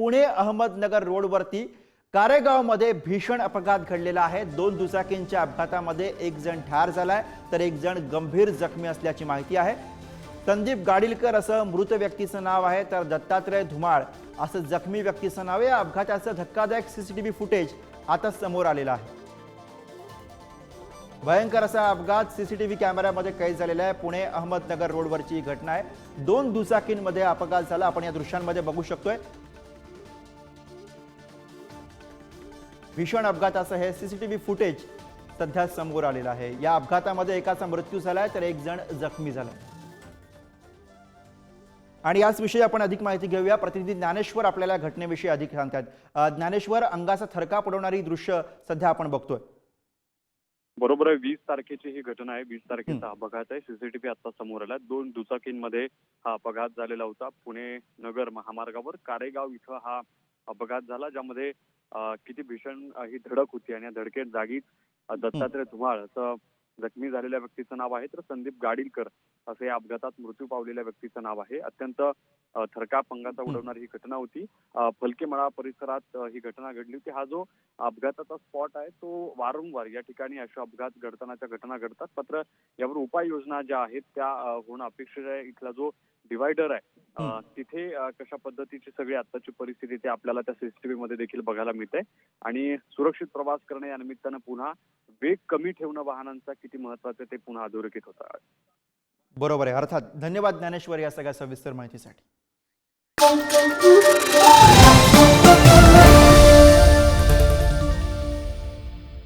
पुणे अहमदनगर रोडवरती कारेगावमध्ये भीषण अपघात घडलेला आहे. दोन दुचाकींच्या अपघातामध्ये एक जण ठार झालाय तर एक जण गंभीर जखमी असल्याची माहिती आहे. संदीप गाडीलकर असं मृत व्यक्तीचं नाव आहे तर दत्तात्रय धुमाळ असं जखमी व्यक्तीचं नाव आहे. या अपघाताचं धक्कादायक सीसीटीव्ही फुटेज आता समोर आलेलं आहे. भयंकर असा अपघात सीसीटीव्ही कॅमेऱ्यामध्ये कैद झालेला आहे. पुणे अहमदनगर रोडवरची ही घटना आहे. दोन दुचाकींमध्ये अपघात झाला. आपण या दृश्यांमध्ये बघू शकतोय. भीषण अपघाताचं हे सीसीटीव्ही फुटेज सध्या समोर आलेलं आहे. या अपघातामध्ये एकाचा मृत्यू झालाय तर एक जण जखमी झालाय. आणि याच विषयी आपण अधिक माहिती घेऊया. प्रतिनिधी ज्ञानेश्वर आपल्याला घटनेविषयी अधिक सांगतात. ज्ञानेश्वर अंगाचा थरका पडवणारी दृश्य सध्या आपण बघतोय. बरोबर आहे. वीस तारखेची ही घटना आहे. वीस तारखेचा अपघात आहे. सीसीटीव्ही आता समोर आला दोन दुचाकींमध्ये हा अपघात झालेला होता. पुणे नगर महामार्गावर कारेगाव इथं हा अपघात झाला ज्यामध्ये किती भीषण ही धडक होती आणि या धडकेत जागीच दत्तात्रय धुमाळ असं जखमी झालेल्या व्यक्तीचं नाव आहे. तर संदीप गाडीलकर असं या अपघातात मृत्यू पावलेल्या व्यक्तीचं नाव आहे. अत्यंत अं, थरकाप अंगाचा उडवणारी ही घटना होती. फलकेमळा परिसरात ही घटना घडली होती. हा जो अपघाताचा स्पॉट आहे तो वारंवार या ठिकाणी अशा अपघात घडतानाच्या घटना घडतात. मात्र यावर उपाययोजना ज्या आहेत त्या होणं अपेक्षित आहे. इथला जो डिवायडर आहे. तिथे कशा पद्धतीची सगळी आताची परिस्थिती ते आपल्याला त्या सीसीटीव्ही मध्ये देखील बघायला मिळते आणि सुरक्षित प्रवास करणे या निमित्तानं पुन्हा वेग कमी ठेवणं वाहनांचा किती महत्वाचं ते पुन्हा अधोरेखित होतं. बरोबर आहे. अर्थात धन्यवाद ज्ञानेश्वर या सगळ्या सविस्तर माहितीसाठी.